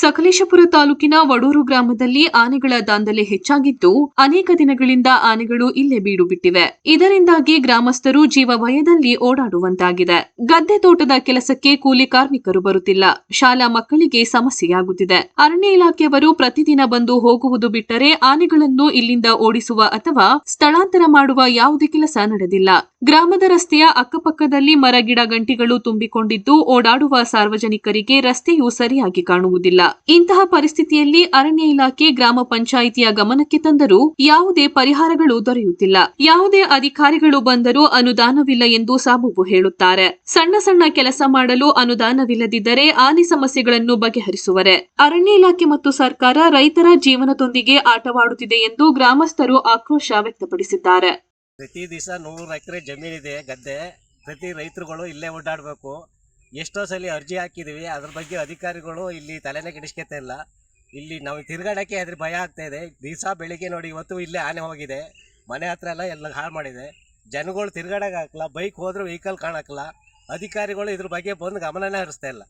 ಸಕಲೇಶಪುರ ತಾಲೂಕಿನ ವಡೂರು ಗ್ರಾಮದಲ್ಲಿ ಆನೆಗಳ ದಾಂಧಲೆ ಹೆಚ್ಚಾಗಿದ್ದು, ಅನೇಕ ದಿನಗಳಿಂದ ಆನೆಗಳು ಇಲ್ಲೇ ಬೀಡು ಬಿಟ್ಟಿವೆ ಇದರಿಂದಾಗಿ ಗ್ರಾಮಸ್ಥರು ಜೀವ ಭಯದಲ್ಲಿ ಓಡಾಡುವಂತಾಗಿದೆ. ಗದ್ದೆ ತೋಟದ ಕೆಲಸಕ್ಕೆ ಕೂಲಿ ಕಾರ್ಮಿಕರು ಬರುತ್ತಿಲ್ಲ. ಶಾಲಾ ಮಕ್ಕಳಿಗೆ ಸಮಸ್ಯೆಯಾಗುತ್ತಿದೆ. ಅರಣ್ಯ ಇಲಾಖೆಯವರು ಪ್ರತಿದಿನ ಬಂದು ಹೋಗುವುದು ಬಿಟ್ಟರೆ ಆನೆಗಳನ್ನು ಇಲ್ಲಿಂದ ಓಡಿಸುವ ಅಥವಾ ಸ್ಥಳಾಂತರ ಮಾಡುವ ಯಾವುದೇ ಕೆಲಸ ನಡೆದಿಲ್ಲ. ಗ್ರಾಮದ ರಸ್ತೆಯ ಅಕ್ಕಪಕ್ಕದಲ್ಲಿ ಮರ, ಗಿಡ, ಗಂಟಿಗಳು ತುಂಬಿಕೊಂಡಿದ್ದು, ಓಡಾಡುವ ಸಾರ್ವಜನಿಕರಿಗೆ ರಸ್ತೆಯು ಸರಿಯಾಗಿ ಕಾಣುವುದಿಲ್ಲ. ಇಂತಹ ಪರಿಸ್ಥಿತಿಯಲ್ಲಿ ಅರಣ್ಯ ಇಲಾಖೆ ಗ್ರಾಮ ಪಂಚಾಯಿತಿಯ ಗಮನಕ್ಕೆ ತಂದರೂ ಯಾವುದೇ ಪರಿಹಾರಗಳು ದೊರೆಯುತ್ತಿಲ್ಲ. ಯಾವುದೇ ಅಧಿಕಾರಿಗಳು ಬಂದರೂ ಅನುದಾನವಿಲ್ಲ ಎಂದು ಸಾಬೂಬು ಹೇಳುತ್ತಾರೆ. ಸಣ್ಣ ಸಣ್ಣ ಕೆಲಸ ಮಾಡಲು ಅನುದಾನವಿಲ್ಲದಿದ್ದರೆ ಆನೆ ಸಮಸ್ಯೆಗಳನ್ನು ಬಗೆಹರಿಸುವರೆ. ಅರಣ್ಯ ಇಲಾಖೆ ಮತ್ತು ಸರ್ಕಾರ ರೈತರ ಜೀವನದೊಂದಿಗೆ ಆಟವಾಡುತ್ತಿದೆ ಎಂದು ಗ್ರಾಮಸ್ಥರು ಆಕ್ರೋಶ ವ್ಯಕ್ತಪಡಿಸಿದ್ದಾರೆ. ಪ್ರತಿ ದಿವಸ ನೂರು ಎಕರೆ ಜಮೀನಿದೆ ಗದ್ದೆ. ಪ್ರತಿ ರೈತರುಗಳು ಇಲ್ಲೇ ಓಡಾಡಬೇಕು. ಎಷ್ಟೋ ಸಲ ಅರ್ಜಿ ಹಾಕಿದ್ದೀವಿ ಅದ್ರ ಬಗ್ಗೆ ಅಧಿಕಾರಿಗಳು ಇಲ್ಲಿ ತಲೆನೇ ಕೆಡಿಸ್ಕೊತಾ ಇಲ್ಲ. ಇಲ್ಲಿ ನಾವು ತಿರ್ಗಾಡೋಕ್ಕೆ ಅದ್ರ ಭಯ ಆಗ್ತಾ ಇದೆ. ದಿವಸ ಬೆಳಿಗ್ಗೆ ನೋಡಿ ಇವತ್ತು ಇಲ್ಲೇ ಆನೆ ಹೋಗಿದೆ. ಮನೆ ಹತ್ರ ಎಲ್ಲ ಎಲ್ಲ ಹಾಳು ಮಾಡಿದೆ. ಜನಗಳು ತಿರ್ಗಾಡಕ್ಕೆ ಬೈಕ್ ಹೋದರೂ ವೆಹಿಕಲ್ ಕಾಣಕ್ಕಲ್ಲ ಅಧಿಕಾರಿಗಳು ಇದ್ರ ಬಗ್ಗೆ ಬಂದು ಗಮನನೇ ಹರಿಸ್ತಾ ಇಲ್ಲ.